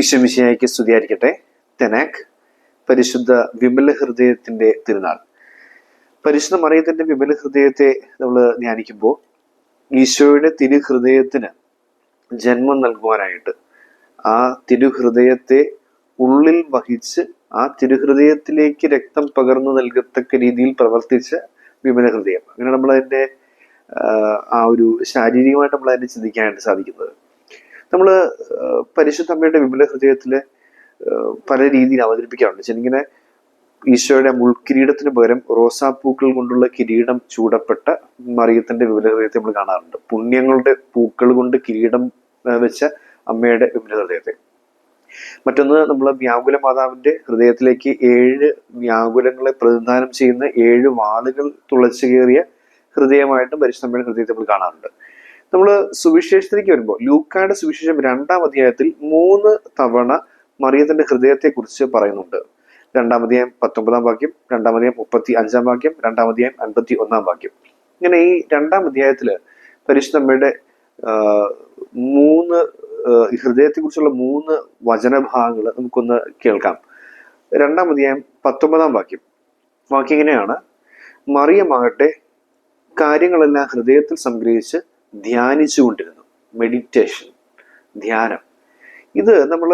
ഈശ്വമിശിയായിക്ക് സ്തുതിയായിരിക്കട്ടെ. തെനാക് പരിശുദ്ധ വിമല ഹൃദയത്തിന്റെ തിരുനാൾ. പരിശുദ്ധ മറിയത്തിന്റെ വിമല ഹൃദയത്തെ നമ്മൾ ധ്യാനിക്കുമ്പോൾ ഈശോയുടെ തിരുഹൃദയത്തിന് ജന്മം നൽകുവാനായിട്ട് ആ തിരുഹൃദയത്തെ ഉള്ളിൽ വഹിച്ച് ആ തിരുഹൃദയത്തിലേക്ക് രക്തം പകർന്നു നൽകത്തക്ക രീതിയിൽ പ്രവർത്തിച്ച വിമല ഹൃദയം. അങ്ങനെ നമ്മൾ അതിന്റെ ആ ഒരു ശാരീരികമായിട്ട് നമ്മൾ അതിനെ ചിന്തിക്കാനായിട്ട് സാധിക്കുന്നത്. നമ്മൾ പരിശുദ്ധ അമ്മയുടെ വിമല ഹൃദയത്തിൽ പല രീതിയിൽ അവതരിപ്പിക്കാറുണ്ട്. ചെന്നിങ്ങനെ ഈശോയുടെ മുൾക്കിരീടത്തിന് പകരം റോസാപ്പൂക്കൾ കൊണ്ടുള്ള കിരീടം ചൂടപ്പെട്ട മറിയത്തിന്റെ വിമല ഹൃദയത്തെ നമ്മൾ കാണാറുണ്ട്. പുണ്യങ്ങളുടെ പൂക്കൾ കൊണ്ട് കിരീടം വെച്ച അമ്മയുടെ വിമല ഹൃദയത്തെ. മറ്റൊന്ന് നമ്മൾ വ്യാകുല മാതാവിന്റെ ഹൃദയത്തിലേക്ക് ഏഴ് വ്യാകുലങ്ങളെ പ്രതിനിധാനം ചെയ്യുന്ന ഏഴ് വാളുകൾ തുളച്ചു കയറിയ ഹൃദയമായിട്ടും പരിശുദ്ധമ്മയുടെ ഹൃദയത്തെ നമ്മൾ കാണാറുണ്ട്. നമ്മൾ സുവിശേഷത്തിലേക്ക് വരുമ്പോൾ ലൂക്കായുടെ സുവിശേഷം രണ്ടാം അധ്യായത്തിൽ മൂന്ന് തവണ മറിയത്തിന്റെ ഹൃദയത്തെ കുറിച്ച് പറയുന്നുണ്ട്. രണ്ടാം അധ്യായം പത്തൊമ്പതാം വാക്യം രണ്ടാം അധ്യായം മുപ്പത്തി അഞ്ചാം വാക്യം രണ്ടാം അധ്യായം അൻപത്തി ഒന്നാം വാക്യം. ഇങ്ങനെ ഈ രണ്ടാം അധ്യായത്തിൽ പരിശുദ്ധമ്മയുടെ മൂന്ന് ഹൃദയത്തെ കുറിച്ചുള്ള മൂന്ന് വചനഭാഗങ്ങൾ നമുക്കൊന്ന് കേൾക്കാം. രണ്ടാം അധ്യായം പത്തൊമ്പതാം വാക്യം. വാക്യം ഇങ്ങനെയാണ്. മറിയമാകട്ടെ കാര്യങ്ങളെല്ലാം ഹൃദയത്തിൽ സംഗ്രഹിച്ച് ധ്യാനിച്ചുകൊണ്ടിരുന്നു. മെഡിറ്റേഷൻ ധ്യാനം. ഇത് നമ്മൾ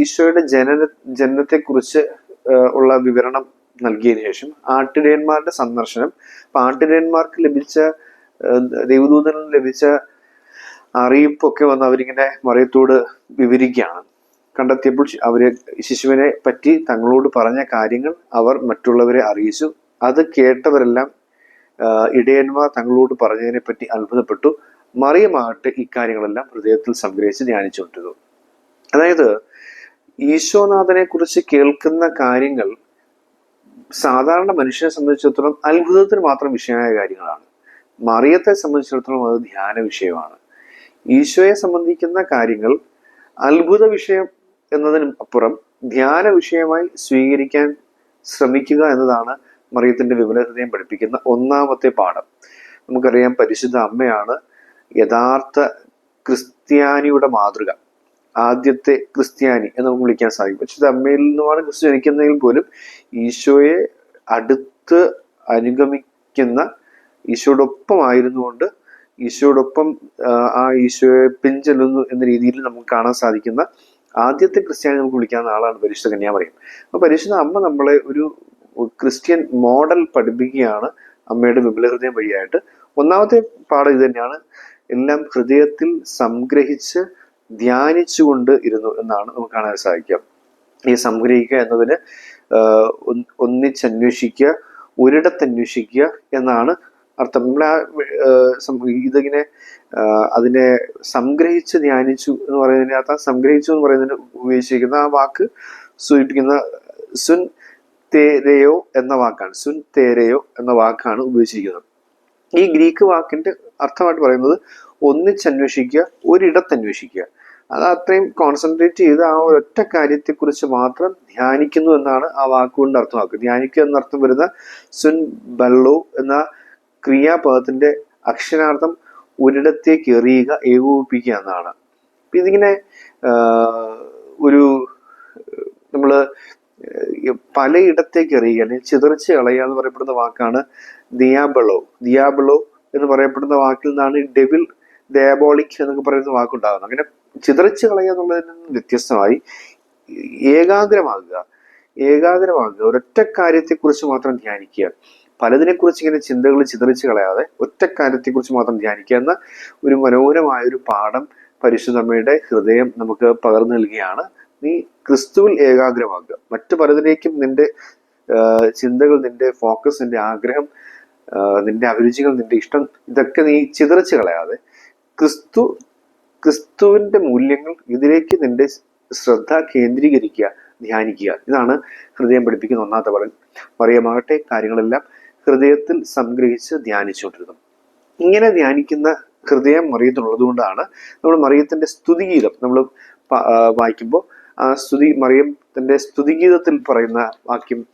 ഈശോയുടെ ജനന ജനനത്തെക്കുറിച്ച് ഉള്ള വിവരണം നൽകിയതിനു ശേഷം ആട്ടിടയന്മാരുടെ സന്ദർശനം. അപ്പൊ ആട്ടിടയന്മാർക്ക് ലഭിച്ച ദൈവദൂതനിൽ ലഭിച്ച അറിയിപ്പൊക്കെ വന്ന് അവരിങ്ങനെ മറിയത്തോട് വിവരിക്കുകയാണ്. കണ്ടെത്തിയപ്പോൾ അവരെ ശിശുവിനെ പറ്റി തങ്ങളോട് പറഞ്ഞ കാര്യങ്ങൾ അവർ മറ്റുള്ളവരെ അറിയിച്ചു. അത് കേട്ടവരെല്ലാം ഇടയന്മാർ തങ്ങളോട് പറഞ്ഞതിനെ പറ്റി അത്ഭുതപ്പെട്ടു. മറിയമാകട്ടെ ഇക്കാര്യങ്ങളെല്ലാം ഹൃദയത്തിൽ സംഗ്രഹിച്ച് ധ്യാനിച്ചുകൊണ്ടിരുന്നു. അതായത് ഈശോനാഥനെ കുറിച്ച് കേൾക്കുന്ന കാര്യങ്ങൾ സാധാരണ മനുഷ്യനെ സംബന്ധിച്ചിടത്തോളം അത്ഭുതത്തിന് മാത്രം വിഷയമായ കാര്യങ്ങളാണ്. മറിയത്തെ സംബന്ധിച്ചിടത്തോളം അത് ധ്യാന വിഷയമാണ്. ഈശോയെ സംബന്ധിക്കുന്ന കാര്യങ്ങൾ അത്ഭുത വിഷയം എന്നതിനും അപ്പുറം ധ്യാന വിഷയമായി സ്വീകരിക്കാൻ ശ്രമിക്കുക എന്നതാണ് മറിയത്തിന്റെ വിപുലതയും പഠിപ്പിക്കുന്ന ഒന്നാമത്തെ പാഠം. നമുക്കറിയാം പരിശുദ്ധ അമ്മയാണ് യഥാർത്ഥ ക്രിസ്ത്യാനിയുടെ മാതൃക. ആദ്യത്തെ ക്രിസ്ത്യാനി എന്ന് നമുക്ക് വിളിക്കാൻ സാധിക്കും. പരിശുദ്ധ അമ്മയിൽ നിന്നുമാണ് ക്രിസ്തു ജനിക്കുന്നതെങ്കിൽ പോലും ഈശോയെ അടുത്ത് അനുഗമിക്കുന്ന ഈശോടൊപ്പം ആയിരുന്നുകൊണ്ട് ഈശോടൊപ്പം ആ ഈശോയെ പിൻചെല്ലുന്നു എന്ന രീതിയിൽ നമുക്ക് കാണാൻ സാധിക്കുന്ന ആദ്യത്തെ ക്രിസ്ത്യാനി നമുക്ക് വിളിക്കാവുന്ന ആളാണ് പരിശുദ്ധ കന്യാമറിയം. അപ്പൊ പരിശുദ്ധ അമ്മ നമ്മളെ ഒരു ക്രിസ്ത്യൻ മോഡൽ പഠിപ്പിക്കുകയാണ് അമ്മയുടെ വിപുലഹൃദയം ഹൃദയം വഴിയായിട്ട്. ഒന്നാമത്തെ പാഠം ഇത് തന്നെയാണ്. എല്ലാം ഹൃദയത്തിൽ സംഗ്രഹിച്ച് ധ്യാനിച്ചുകൊണ്ട് ഇരുന്നു എന്നാണ് നമുക്ക് കാണാൻ സാധിക്കാം ഈ സംഗ്രഹിക്കുക എന്നതിന് ഒന്നിച്ചന്വേഷിക്കുക ഒരിടത്തന്വേഷിക്കുക എന്നാണ് അർത്ഥം. നമ്മളെ ഇതിങ്ങനെ അതിനെ സംഗ്രഹിച്ച് ധ്യാനിച്ചു എന്ന് പറയുന്നതിനകത്ത് സംഗ്രഹിച്ചു എന്ന് പറയുന്നതിന് ഉപയോഗിച്ചിരിക്കുന്ന ആ വാക്ക് സൂചിപ്പിക്കുന്ന സുൻ തേരയോ എന്ന വാക്കാണ്. സുൻ തേരയോ എന്ന വാക്കാണ് ഉപയോഗിച്ചിരിക്കുന്നത്. ഈ ഗ്രീക്ക് വാക്കിന്റെ അർത്ഥമായിട്ട് പറയുന്നത് ഒന്നിച്ചന്വേഷിക്കുക ഒരിടത്തന്വേഷിക്കുക അത് അത്രയും കോൺസെൻട്രേറ്റ് ചെയ്ത് ആ ഒരൊറ്റ കാര്യത്തെക്കുറിച്ച് മാത്രം ധ്യാനിക്കുന്നു എന്നാണ് ആ വാക്കുകൊണ്ട് അർത്ഥമാക്കുന്നത്. ധ്യാനിക്കുക എന്നർത്ഥം വരുന്ന സുൻ ബല്ലോ എന്ന ക്രിയാപദത്തിന്റെ അക്ഷരാർത്ഥം ഒരിടത്തേക്ക് എറിയുക ഏകോപിപ്പിക്കുക എന്നാണ്. ഇതിങ്ങനെ ഒരു നമ്മൾ പലയിടത്തേക്ക് എറിയുക അല്ലെങ്കിൽ ചിതറിച്ച് കളയുക എന്ന് പറയപ്പെടുന്ന വാക്കാണ് ദിയാബളോ ദിയാബളോ എന്ന് പറയപ്പെടുന്ന വാക്കിൽ നിന്നാണ് ഡെവിൽ ഡയബോളിക് എന്നൊക്കെ പറയുന്ന വാക്കുണ്ടാകുന്നത്. അങ്ങനെ ചിതറിച്ച് കളയുക എന്നുള്ളതിൽ നിന്ന് വ്യത്യസ്തമായി ഏകാഗ്രമാകുക. ഏകാഗ്രമാകുക ഒരൊറ്റ കാര്യത്തെക്കുറിച്ച് മാത്രം ധ്യാനിക്കുക. പലതിനെക്കുറിച്ച് ഇങ്ങനെ ചിന്തകൾ ചിതറിച്ച് കളയാതെ ഒറ്റ കാര്യത്തെക്കുറിച്ച് മാത്രം ധ്യാനിക്കുക എന്ന ഒരു മനോഹരമായ ഒരു പാഠം പരിശുദ്ധമ്മയുടെ ഹൃദയം നമുക്ക് പകർന്നു നൽകുകയാണ്. നീ ക്രിസ്തുവിൽ ഏകാഗ്രമാകുക. മറ്റു പലതിലേക്കും നിന്റെ ചിന്തകൾ നിന്റെ ഫോക്കസ് നിന്റെ ആഗ്രഹം നിന്റെ അഭിരുചികൾ നിന്റെ ഇഷ്ടം ഇതൊക്കെ നീ ചിതറിച്ച് കളയാതെ ക്രിസ്തു ക്രിസ്തുവിന്റെ മൂല്യങ്ങൾ ഇതിലേക്ക് നിന്റെ ശ്രദ്ധ കേന്ദ്രീകരിക്കുക ധ്യാനിക്കുക. ഇതാണ് ഹൃദയം പഠിപ്പിക്കുന്ന ഒന്നാമത്തെ പഠനം. മറിയമാകട്ടെ കാര്യങ്ങളെല്ലാം ഹൃദയത്തിൽ സംഗ്രഹിച്ച് ധ്യാനിച്ചുകൊണ്ടിരുന്നു. ഇങ്ങനെ ധ്യാനിക്കുന്ന ഹൃദയം മറിയത്തിനുള്ളത് കൊണ്ടാണ് നമ്മൾ മറിയത്തിന്റെ സ്തുതിഗീതം നമ്മൾ വായിക്കുമ്പോൾ ആ സ്തുതി മറിയം തന്റെ സ്തുതിഗീതത്തിൽ പറയുന്ന വാക്യം.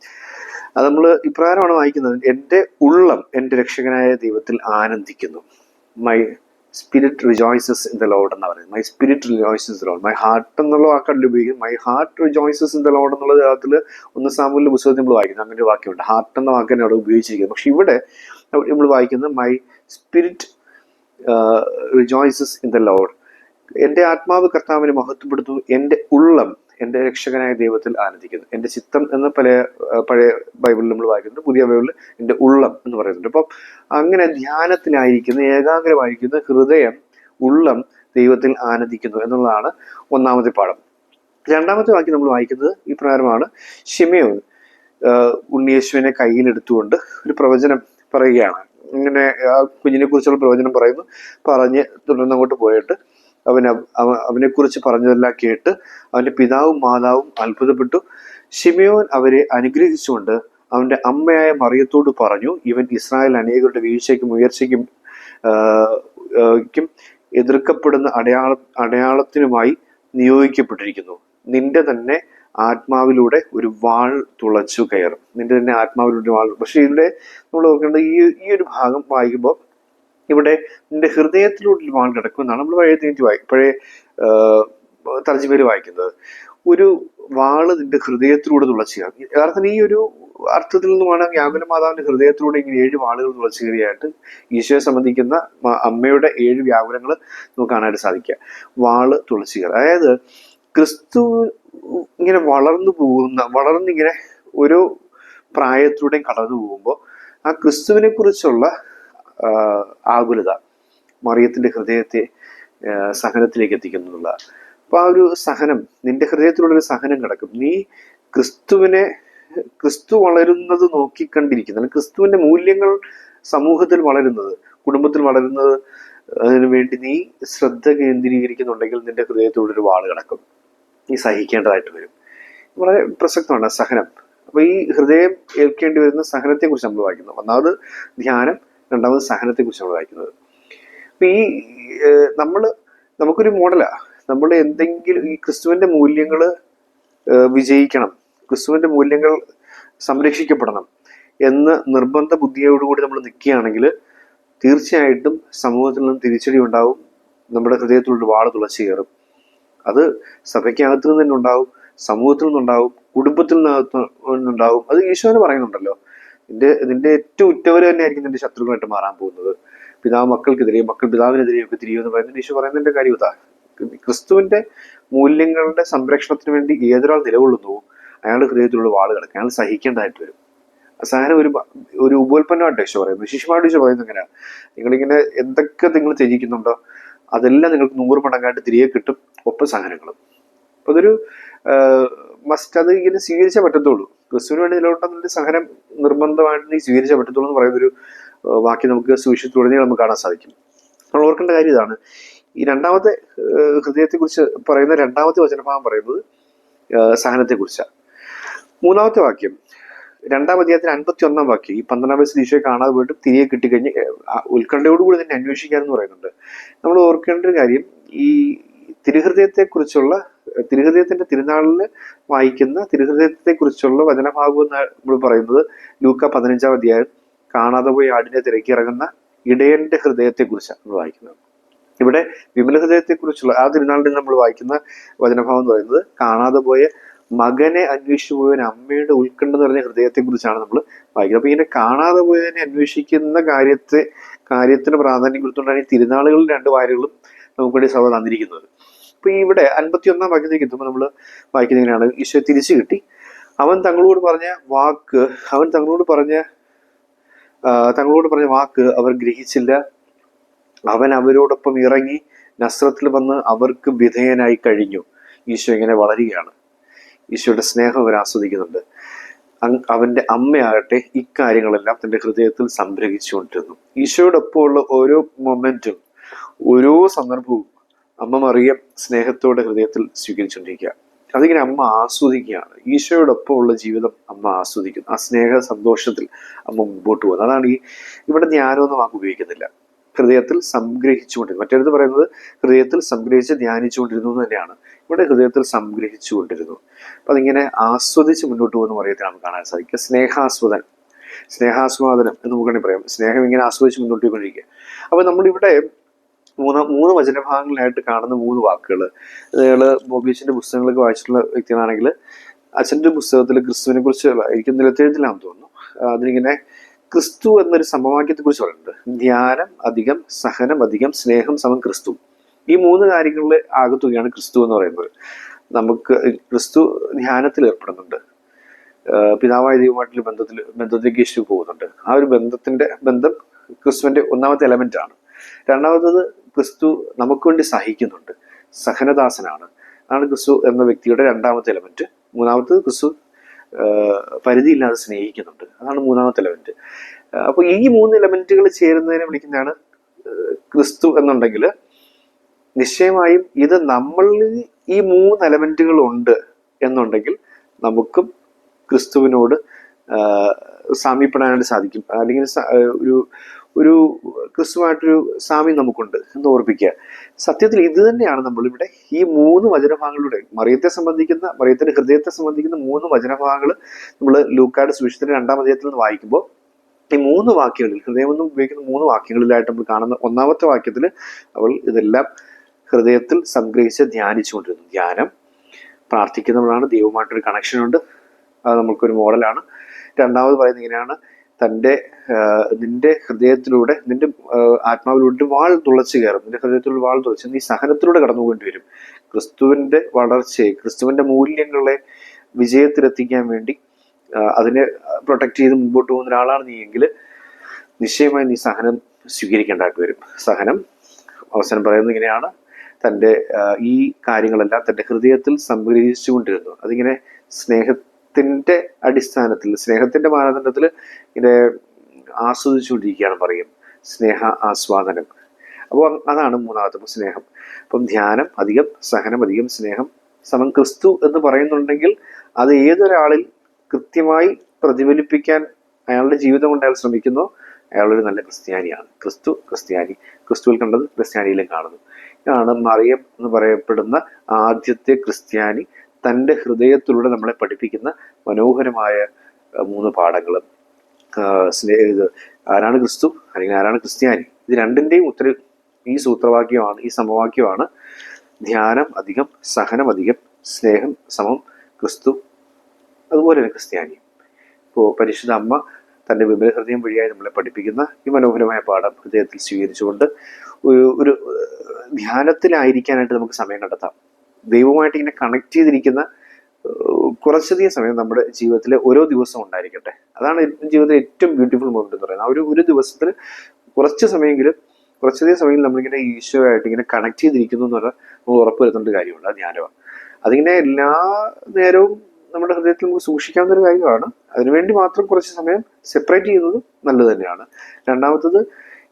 അത് നമ്മൾ ഇപ്രകാരമാണ് വായിക്കുന്നത്. എന്റെ ഉള്ളം എന്റെ രക്ഷകനായ ദൈവത്തിൽ ആനന്ദിക്കുന്നു. My spirit rejoices in the Lord എന്ന് പറയുന്നത്. My spirit rejoices Lord my heart എന്നുള്ള വാക്കാണ് ഉപയോഗിക്കുന്നത്. My heart rejoices in the Lord എന്നുള്ള കാര്യത്തിൽ ഒന്ന് സാമൂഹ്യ പുസ്തകത്തിൽ നമ്മൾ വായിക്കുന്നത് അങ്ങനെ ഒരു വാക്യമുണ്ട്. ഹാർട്ട് എന്ന വാക്കിനെ അവിടെ ഉപയോഗിച്ചിരിക്കുന്നത് പക്ഷെ ഇവിടെ നമ്മൾ വായിക്കുന്നത് my spirit rejoices in the Lord എന്റെ ആത്മാവ് കർത്താവിനെ മഹത്വപ്പെടുത്തുന്നു. എന്റെ ഉള്ളം എന്റെ രക്ഷകനായ ദൈവത്തിൽ ആനന്ദിക്കുന്നു. എന്റെ ചിത്തം എന്ന് പല പഴയ ബൈബിളിൽ നമ്മൾ വായിക്കുന്നുണ്ട്. പുതിയ ബൈബിളിൽ എന്റെ ഉള്ളം എന്ന് പറയുന്നുണ്ട്. അപ്പം അങ്ങനെ ധ്യാനത്തിനായിരിക്കുന്ന ഏകാഗ്രമായിരിക്കുന്ന ഹൃദയം ഉള്ളം ദൈവത്തിൽ ആനന്ദിക്കുന്നു എന്നുള്ളതാണ് ഒന്നാമത്തെ പാഠം. രണ്ടാമത്തെ വാക്യം നമ്മൾ വായിക്കുന്നത് ഈ പ്രകാരമാണ്. ഷിമയോൻ ഉണ്ണിയേശുവിനെ കയ്യിലെടുത്തുകൊണ്ട് ഒരു പ്രവചനം പറയുകയാണ്. ഇങ്ങനെ ആ കുഞ്ഞിനെ കുറിച്ചുള്ള പ്രവചനം പറയുന്നു. പറഞ്ഞ് തുടർന്ന് അങ്ങോട്ട് പോയിട്ട് അവൻ അവനെ കുറിച്ച് പറഞ്ഞതെല്ലാം കേട്ട് അവന്റെ പിതാവും മാതാവും അത്ഭുതപ്പെട്ടു. ഷിമയോൻ അവരെ അനുഗ്രഹിച്ചുകൊണ്ട് അവന്റെ അമ്മയായ മറിയത്തോട് പറഞ്ഞു ഇവൻ ഇസ്രായേൽ അനേകരുടെ വീഴ്ചയ്ക്കും ഉയർച്ചയ്ക്കും എതിർക്കപ്പെടുന്ന അടയാള അടയാളത്തിനുമായി നിയോഗിക്കപ്പെട്ടിരിക്കുന്നു. നിന്റെ തന്നെ ആത്മാവിലൂടെ ഒരു വാൾ തുളച്ചു കയറും നിന്റെ തന്നെ ആത്മാവിലൂടെ വാൾ പക്ഷെ ഇവിടെ നമ്മൾ ഓർക്കേണ്ടത് ഈ ഈ ഒരു ഭാഗം വായിക്കുമ്പോൾ ഇവിടെ നിന്റെ ഹൃദയത്തിലൂടെ വാൾ കിടക്കുമെന്നാണ് നമ്മൾ പഴയ തീയതി വായി പഴയ തർജിമയിൽ വായിക്കുന്നത്. ഒരു വാൾ നിന്റെ ഹൃദയത്തിലൂടെ തുളച്ചു കയറും യഥാർത്ഥത്തിൽ ഈ ഒരു അർത്ഥത്തിൽ നിന്നുമാണ് വ്യാകുല മാതാവിന്റെ ഹൃദയത്തിലൂടെ ഇങ്ങനെ ഏഴ് വാളുകൾ തുളച്ചു കയറിയായിട്ട് ഈശോയെ സംബന്ധിക്കുന്ന അമ്മയുടെ ഏഴ് വ്യാകുലങ്ങൾ നമുക്ക് കാണാനായിട്ട് സാധിക്കുക. വാൾ തുളച്ചു കയറി അതായത് ക്രിസ്തു ഇങ്ങനെ വളർന്നു പോകുന്ന വളർന്നിങ്ങനെ ഒരു പ്രായത്തിലൂടെയും കടന്നു പോകുമ്പോൾ ആ ക്രിസ്തുവിനെ കുറിച്ചുള്ള ആകുലത മറിയത്തിന്റെ ഹൃദയത്തെ സഹനത്തിലേക്ക് എത്തിക്കുന്നുള്ള. അപ്പൊ ആ ഒരു സഹനം നിന്റെ ഹൃദയത്തിലുള്ളൊരു സഹനം കിടക്കും. നീ ക്രിസ്തുവിനെ ക്രിസ്തു വളരുന്നത് നോക്കിക്കണ്ടിരിക്കുന്നത് അല്ലെങ്കിൽ ക്രിസ്തുവിന്റെ മൂല്യങ്ങൾ സമൂഹത്തിൽ വളരുന്നത് കുടുംബത്തിൽ വളരുന്നത് അതിനു വേണ്ടി നീ ശ്രദ്ധ കേന്ദ്രീകരിക്കുന്നുണ്ടെങ്കിൽ നിന്റെ ഹൃദയത്തിലൂടെ ഒരു വാൾ കിടക്കും. നീ സഹിക്കേണ്ടതായിട്ട് വരും. വളരെ പ്രസക്തമാണ് സഹനം. അപ്പൊ ഈ ഹൃദയം ഏൽക്കേണ്ടി വരുന്ന സഹനത്തെ കുറിച്ച് നമ്മൾ വായിക്കുന്നു. ഒന്നാമത് ധ്യാനം രണ്ടാമത് സഹനത്തെ കുറിച്ച് നമ്മൾ വായിക്കുന്നത്. അപ്പൊ ഈ നമ്മൾ നമുക്കൊരു മോഡലാ. നമ്മൾ എന്തെങ്കിലും ഈ ക്രിസ്തുവിന്റെ മൂല്യങ്ങൾ വിജയിക്കണം ക്രിസ്തുവിന്റെ മൂല്യങ്ങൾ സംരക്ഷിക്കപ്പെടണം എന്ന് നിർബന്ധ ബുദ്ധിയോടുകൂടി നമ്മൾ നിൽക്കുകയാണെങ്കിൽ തീർച്ചയായിട്ടും സമൂഹത്തിൽ നിന്നും തിരിച്ചടി ഉണ്ടാവും നമ്മുടെ ഹൃദയത്തിലുള്ള വാൾ തുളച്ചു കയറും. അത് സഭയ്ക്കകത്ത് നിന്ന് തന്നെ ഉണ്ടാവും സമൂഹത്തിൽ നിന്നുണ്ടാവും കുടുംബത്തിൽ നിന്നുണ്ടാവും. അത് ഈശോന് പറയുന്നുണ്ടല്ലോ. നിന്റെ നിന്റെ ഏറ്റവും ഉറ്റവർ തന്നെ ആയിരിക്കും നിന്റെ ശത്രുക്കളായിട്ട് മാറാൻ പോകുന്നത്. പിതാവ് മക്കൾക്കെതിരെയും മക്കൾ പിതാവിനെതിരെയും ഒക്കെ തിരിയുമെന്ന് പറയുന്നത് യേശു പറയുന്നതിന്റെ കാര്യം ഇതാ. ക്രിസ്തുവിന്റെ മൂല്യങ്ങളുടെ സംരക്ഷണത്തിന് വേണ്ടി ഏതൊരാൾ നിലകൊള്ളുന്നു അയാളുടെ ഹൃദയത്തിലുള്ള വാൾ കിടക്കും. അയാൾ സഹിക്കേണ്ടതായിട്ട് വരും. അവസാനം ഒരു ഒരു ഉപോൽപ്പന്നമായിട്ട് യേശു പറയുന്നത് ശിശുമായിട്ട് യേശു പറയുന്നത് എങ്ങനെയാ? നിങ്ങളിങ്ങനെ എന്തൊക്കെ നിങ്ങൾ ത്യജിക്കുന്നുണ്ടോ അതെല്ലാം നിങ്ങൾക്ക് നൂറ് മടങ്ങായിട്ട് തിരികെ കിട്ടും. ഒപ്പം സഹനങ്ങളും. അപ്പൊ അതൊരു മസ്റ്റ് അത് ഇങ്ങനെ സ്വീകരിച്ചേ പറ്റത്തുള്ളൂ. ക്രിസ്തുവിന് വേണ്ടി നിലകൊണ്ടെന്നൊരു സഹനം നിർബന്ധമായിട്ട് നീ സ്വീകരിച്ചേ പറ്റത്തുള്ളൂ എന്ന് പറയുന്നൊരു വാക്യം നമുക്ക് സുവിശേഷത്തിലുടനീളം നമുക്ക് കാണാൻ സാധിക്കും. നമ്മൾ ഓർക്കേണ്ട കാര്യം ഇതാണ്. ഈ രണ്ടാമത്തെ ഹൃദയത്തെ കുറിച്ച് പറയുന്ന രണ്ടാമത്തെ വചനഭാഗം പറയുന്നത് സഹനത്തെ കുറിച്ചാണ് മൂന്നാമത്തെ വാക്യം രണ്ടാം അധ്യായത്തിന് അൻപത്തി ഒന്നാം വാക്യം ഈ പന്ത്രണ്ടാം വയസ്സിൽ ഈശോയെ കാണാതെ പോയിട്ടും തിരികെ കിട്ടിക്കഴിഞ്ഞ് ഉത്കണ്ഠയോടുകൂടി തന്നെ അന്വേഷിക്കാൻ എന്ന് പറയുന്നുണ്ട്. നമ്മൾ ഓർക്കേണ്ട ഒരു കാര്യം ഈ തിരുഹൃദയത്തെ തിരുഹൃദയത്തിന്റെ തിരുനാളിൽ വായിക്കുന്ന തിരുഹൃദയത്തെ കുറിച്ചുള്ള വചനഭാഗം എന്ന് നമ്മൾ പറയുന്നത്. ലൂക്ക പതിനഞ്ചാം അധ്യായം. കാണാതെ പോയി ആടിനെ തിരക്കിറങ്ങുന്ന ഇടയന്റെ ഹൃദയത്തെ കുറിച്ചാണ് നമ്മൾ വായിക്കുന്നത്. ഇവിടെ വിമല ഹൃദയത്തെ കുറിച്ചുള്ള ആ തിരുനാളിൽ നമ്മൾ വായിക്കുന്ന വചനഭാവം എന്ന് പറയുന്നത് കാണാതെ പോയ മകനെ അന്വേഷിച്ചു പോയവൻ അമ്മയുടെ ഉത്കണ്ഠ നിറഞ്ഞ ഹൃദയത്തെ കുറിച്ചാണ് നമ്മൾ വായിക്കുന്നത്. അപ്പൊ ഇങ്ങനെ കാണാതെ പോയതിനെ അന്വേഷിക്കുന്ന കാര്യത്തെ കാര്യത്തിന് പ്രാധാന്യം കൊടുത്തുകൊണ്ടാണ് ഈ തിരുനാളുകളിൽ രണ്ട് വായനകളും നമുക്ക് വേണ്ടി സഭ തന്നിരിക്കുന്നത്. അപ്പൊ ഈ ഇവിടെ അൻപത്തി ഒന്നാം വാക്യത്തേക്ക് എത്തുമ്പോൾ നമ്മൾ വായിക്കുന്നത് ഇങ്ങനെയാണ് ഈശോ തിരിച്ചു കിട്ടി. അവൻ തങ്ങളോട് പറഞ്ഞ വാക്ക് അവൻ തങ്ങളോട് പറഞ്ഞ തങ്ങളോട് പറഞ്ഞ വാക്ക് അവർ ഗ്രഹിച്ചില്ല. അവൻ അവരോടൊപ്പം ഇറങ്ങി നസ്രത്തിൽ വന്ന് അവർക്ക് വിധേയനായി കഴിഞ്ഞു. ഈശോ ഇങ്ങനെ വളരുകയാണ്. ഈശോയുടെ സ്നേഹം അവർ ആസ്വദിക്കുന്നുണ്ട്. അവന്റെ അമ്മയാകട്ടെ ഇക്കാര്യങ്ങളെല്ലാം തന്റെ ഹൃദയത്തിൽ സംഗ്രഹിച്ചുകൊണ്ടിരുന്നു. ഈശോയോടൊപ്പമുള്ള ഓരോ മൊമെന്റും ഓരോ സന്ദർഭവും അമ്മ മറിയം സ്നേഹത്തോടെ ഹൃദയത്തിൽ സ്വീകരിച്ചുകൊണ്ടിരിക്കുക. അതിങ്ങനെ അമ്മ ആസ്വദിക്കുകയാണ്. ഈശോയോടൊപ്പമുള്ള ജീവിതം അമ്മ ആസ്വദിക്കുന്നു. ആ സ്നേഹ സന്തോഷത്തിൽ അമ്മ മുമ്പോട്ട് പോകുന്നു. അതാണ് ഈ ഇവിടെ ഞാനൊന്നും വാക്ക് ഉപയോഗിക്കുന്നില്ല. ഹൃദയത്തിൽ സംഗ്രഹിച്ചുകൊണ്ടിരുന്നു. മറ്റേടത്ത് പറയുന്നത് ഹൃദയത്തിൽ സംഗ്രഹിച്ച് ധ്യാനിച്ചുകൊണ്ടിരുന്നു എന്ന് തന്നെയാണ്. ഇവിടെ ഹൃദയത്തിൽ സംഗ്രഹിച്ചുകൊണ്ടിരുന്നു. അപ്പൊ അതിങ്ങനെ ആസ്വദിച്ച് മുന്നോട്ട് പോകുന്ന മറിയത്തിൽ നമുക്ക് കാണാൻ സാധിക്കുക സ്നേഹാസ്വദൻ സ്നേഹാസ്വാദനം എന്ന് നമുക്ക് പറയാം. സ്നേഹം ഇങ്ങനെ ആസ്വദിച്ച് മുന്നോട്ട് പോയിക്കൊണ്ടിരിക്കുക. അപ്പൊ നമ്മളിവിടെ മൂന്ന് മൂന്ന് വചനഭാഗങ്ങളിലായിട്ട് കാണുന്ന മൂന്ന് വാക്കുകൾ നിങ്ങൾ ബോബീച്ചിന്റെ പുസ്തകങ്ങളൊക്കെ വായിച്ചിട്ടുള്ള വ്യക്തികളാണെങ്കിൽ അച്ഛന്റെ പുസ്തകത്തിൽ ക്രിസ്തുവിനെ കുറിച്ച് എനിക്ക് നിലത്തെഴുത്തിലാണെന്ന് തോന്നുന്നു. അതിനിങ്ങനെ ക്രിസ്തു എന്നൊരു സമവാക്യത്തെ കുറിച്ച് പറയുന്നുണ്ട്. ധ്യാനം അധികം സഹനം അധികം സ്നേഹം സമം ക്രിസ്തു. ഈ മൂന്ന് കാര്യങ്ങളിൽ ആകത്തുകയാണ് ക്രിസ്തു എന്ന് പറയുന്നത്. നമുക്ക് ക്രിസ്തു ധ്യാനത്തിൽ ഏർപ്പെടുന്നുണ്ട്. പിതാവായ ദൈവമായിട്ടുള്ള ബന്ധത്തിൽ ബന്ധത്തിലേക്ക് യേശു പോകുന്നുണ്ട്. ആ ഒരു ബന്ധത്തിന്റെ ബന്ധം ക്രിസ്തുവിന്റെ ഒന്നാമത്തെ എലമെന്റ് ആണ്. രണ്ടാമത്തത് ക്രിസ്തു നമുക്ക് വേണ്ടി സഹിക്കുന്നുണ്ട്. സഹനദാസനാണ്. അതാണ് ക്രിസ്തു എന്ന വ്യക്തിയുടെ രണ്ടാമത്തെ എലമെന്റ് മൂന്നാമത്തത് ക്രിസ്തു പരിധിയില്ലാതെ സ്നേഹിക്കുന്നുണ്ട്. അതാണ് മൂന്നാമത്തെ എലമെന്റ് അപ്പോൾ ഈ മൂന്ന് എലമെന്റുകൾ ചേരുന്നതിനെ വിളിക്കുന്നതാണ് ക്രിസ്തു എന്നുണ്ടെങ്കിൽ നിശ്ചയമായും ഇത് നമ്മളിൽ ഈ മൂന്ന് എലമെന്റുകൾ ഉണ്ട് എന്നുണ്ടെങ്കിൽ നമുക്കും ക്രിസ്തുവിനോട് സാമീപ്പെടാനായിട്ട് സാധിക്കും. അല്ലെങ്കിൽ ഒരു ഒരു ക്രിസ്തുമായിട്ടൊരു സാമ്യം നമുക്കുണ്ട് എന്ന് ഓർപ്പിക്കുക. സത്യത്തിൽ ഇത് തന്നെയാണ് നമ്മളിവിടെ ഈ മൂന്ന് വചനഭാഗങ്ങളുടെ മറിയത്തെ സംബന്ധിക്കുന്ന മറിയത്തിന്റെ ഹൃദയത്തെ സംബന്ധിക്കുന്ന മൂന്ന് വചനഭാഗങ്ങൾ നമ്മൾ ലൂക്കാട് സുഷിത്തിന്റെ രണ്ടാം അധ്യായത്തിൽ നിന്ന് വായിക്കുമ്പോൾ ഈ മൂന്ന് വാക്യങ്ങളിൽ ഹൃദയമെന്ന് ഉപയോഗിക്കുന്ന മൂന്ന് വാക്യങ്ങളിലായിട്ട് നമ്മൾ കാണുന്ന ഒന്നാമത്തെ വാക്യത്തിൽ അവൾ ഇതെല്ലാം ഹൃദയത്തിൽ സംഗ്രഹിച്ച് ധ്യാനിച്ചുകൊണ്ടിരുന്നു. ധ്യാനം പ്രാർത്ഥിക്കുന്നവളാണ് ദൈവമായിട്ടൊരു കണക്ഷൻ ഉണ്ട്. അത് നമുക്കൊരു മോഡലാണ് രണ്ടാമത് പറയുന്നത് ഇങ്ങനെയാണ്. തന്റെ നിന്റെ ഹൃദയത്തിലൂടെ നിന്റെ ആത്മാവിലൂടെ വാൾ തുളച്ചു കയറും. നിന്റെ ഹൃദയത്തിലൂടെ വാൾ തുളച്ച് നീ സഹനത്തിലൂടെ കടന്നു പോകേണ്ടി വരും. ക്രിസ്തുവിന്റെ വളർച്ചയെ ക്രിസ്തുവിന്റെ മൂല്യങ്ങളെ വിജയത്തിലെത്തിക്കാൻ വേണ്ടി അതിനെ പ്രൊട്ടക്ട് ചെയ്ത് മുമ്പോട്ട് പോകുന്ന ഒരാളാണ് നീ എങ്കിൽ നിശ്ചയമായി നീ സഹനം സ്വീകരിക്കേണ്ടതായിട്ട് വരും. സഹനം അവസാനം പറയുന്നത് ഇങ്ങനെയാണ്. തന്റെ ഈ കാര്യങ്ങളെല്ലാം തന്റെ ഹൃദയത്തിൽ സംഗ്രഹിച്ചുകൊണ്ടിരുന്നു. അതിങ്ങനെ സ്നേഹത്തിന്റെ അടിസ്ഥാനത്തിൽ സ്നേഹത്തിന്റെ മാനദണ്ഡത്തിൽ ഇങ്ങനെ ആസ്വദിച്ചുകൊണ്ടിരിക്കുകയാണ് പറയും. സ്നേഹ ആസ്വാദനം. അപ്പോൾ അതാണ് മൂന്നാമത്തെ സ്നേഹം. അപ്പം ധ്യാനം അധികം സഹനം അധികം സ്നേഹം സമം ക്രിസ്തു എന്ന് പറയുന്നുണ്ടെങ്കിൽ അത് ഏതൊരാളിൽ കൃത്യമായി പ്രതിഫലിപ്പിക്കാൻ അയാളുടെ ജീവിതം കൊണ്ട് അയാൾ ശ്രമിക്കുന്നു അയാളൊരു നല്ല ക്രിസ്ത്യാനിയാണ്. ക്രിസ്തു ക്രിസ്ത്യാനി. ക്രിസ്തുവിൽ കണ്ടത് ക്രിസ്ത്യാനിയിലും കാണുന്നു. ഇതാണ് മറിയം എന്ന് പറയപ്പെടുന്ന ആദ്യത്തെ ക്രിസ്ത്യാനി തന്റെ ഹൃദയത്തിലൂടെ നമ്മളെ പഠിപ്പിക്കുന്ന മനോഹരമായ മൂന്ന് പാഠങ്ങൾ സ്നേഹ ഇത് ആരാണ് ക്രിസ്തു അല്ലെങ്കിൽ ആരാണ് ക്രിസ്ത്യാനി? ഇത് രണ്ടിന്റെയും ഉത്തര ഈ സൂത്രവാക്യമാണ് ഈ സമവാക്യമാണ്. ധ്യാനം അധികം സഹനം അധികം സ്നേഹം സമം ക്രിസ്തു അതുപോലെ തന്നെ ക്രിസ്ത്യാനി. ഇപ്പോൾ പരിശുദ്ധ അമ്മ തന്റെ വിമല ഹൃദയം വഴിയായി നമ്മളെ പഠിപ്പിക്കുന്ന ഈ മനോഹരമായ പാഠം ഹൃദയത്തിൽ സ്വീകരിച്ചുകൊണ്ട് ഒരു ഒരു ധ്യാനത്തിലായിരിക്കാനായിട്ട് നമുക്ക് സമയം കണ്ടെത്താം. ദൈവമായിട്ട് ഇങ്ങനെ കണക്ട് ചെയ്തിരിക്കുന്ന കുറച്ചധികം സമയം നമ്മുടെ ജീവിതത്തിലെ ഓരോ ദിവസവും ഉണ്ടായിരിക്കട്ടെ. അതാണ് ജീവിതത്തിലെ ഏറ്റവും ബ്യൂട്ടിഫുൾ മൊമെന്റ് എന്ന് പറയുന്നത്. ആ ഒരു ഒരു ദിവസത്തിൽ കുറച്ച് സമയമെങ്കിലും കുറച്ചധികം സമയം നമ്മളിങ്ങനെ ഈശോയായിട്ട് ഇങ്ങനെ കണക്ട് ചെയ്തിരിക്കുന്നു എന്ന് പറഞ്ഞാൽ നമ്മൾ ഉറപ്പുവരുത്തേണ്ട കാര്യമുണ്ട്. ധ്യാനമാണ് അതിങ്ങനെ എല്ലാ നേരവും നമ്മുടെ ഹൃദയത്തിൽ നമുക്ക് സൂക്ഷിക്കാവുന്ന ഒരു കാര്യമാണ്. അതിനുവേണ്ടി മാത്രം കുറച്ച് സമയം സെപ്പറേറ്റ് ചെയ്യുന്നത് നല്ലത് തന്നെയാണ്. രണ്ടാമത്തത്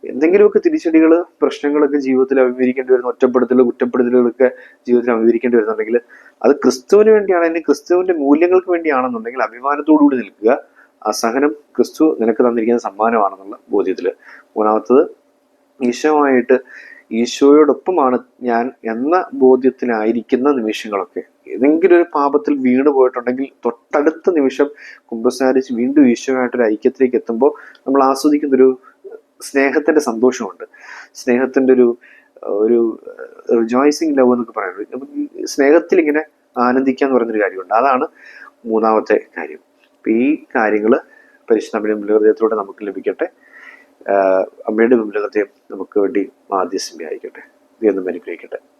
എന്തെങ്കിലുമൊക്കെ തിരിച്ചടികൾ പ്രശ്നങ്ങളൊക്കെ ജീവിതത്തിൽ അഭിമുഖീകരിക്കേണ്ടി വരുന്ന ഒറ്റപ്പെടുത്തൽ കുറ്റപ്പെടുത്തലുകളൊക്കെ ജീവിതത്തിൽ അഭിമുഖീകരിക്കേണ്ടി വരുന്നുണ്ടെങ്കിൽ അത് ക്രിസ്തുവിന് വേണ്ടിയാണ് അല്ലെങ്കിൽ ക്രിസ്തുവിന്റെ മൂല്യങ്ങൾക്ക് വേണ്ടിയാണെന്നുണ്ടെങ്കിൽ അഭിമാനത്തോടുകൂടി നിൽക്കുക. ആ സഹനം ക്രിസ്തു നിനക്ക് തന്നിരിക്കുന്ന സമ്മാനമാണെന്നുള്ള ബോധ്യത്തിൽ മൂന്നാമത്തത് ഈശോമായിട്ട് ഈശോയോടൊപ്പമാണ് ഞാൻ എന്ന ബോധ്യത്തിലായിരിക്കുന്ന നിമിഷങ്ങളൊക്കെ. ഏതെങ്കിലും ഒരു പാപത്തിൽ വീണ് പോയിട്ടുണ്ടെങ്കിൽ തൊട്ടടുത്ത നിമിഷം കുമ്പസാരിച്ച് വീണ്ടും ഈശോയായിട്ടൊരു ഐക്യത്തിലേക്ക് എത്തുമ്പോൾ നമ്മൾ ആസ്വദിക്കുന്ന സ്നേഹത്തിന്റെ സന്തോഷമുണ്ട്. സ്നേഹത്തിന്റെ ഒരു ഒരു റിജോയ്സിങ് ലവ് എന്നൊക്കെ പറയുന്നത്. സ്നേഹത്തിൽ ഇങ്ങനെ ആനന്ദിക്കുക എന്ന് പറയുന്നൊരു കാര്യമുണ്ട്. അതാണ് മൂന്നാമത്തെ കാര്യം. അപ്പൊ ഈ കാര്യങ്ങൾ പരിശുദ്ധമ്മയുടെ വിമലഹൃദയത്തിലൂടെ നമുക്ക് ലഭിക്കട്ടെ? അമ്മയുടെ വിമലഹൃദയം നമുക്ക് വേണ്ടി മാധ്യസ്ഥമയായിരിക്കട്ടെ ദൈവം നമ്മെ അനുഗ്രഹിക്കട്ടെ.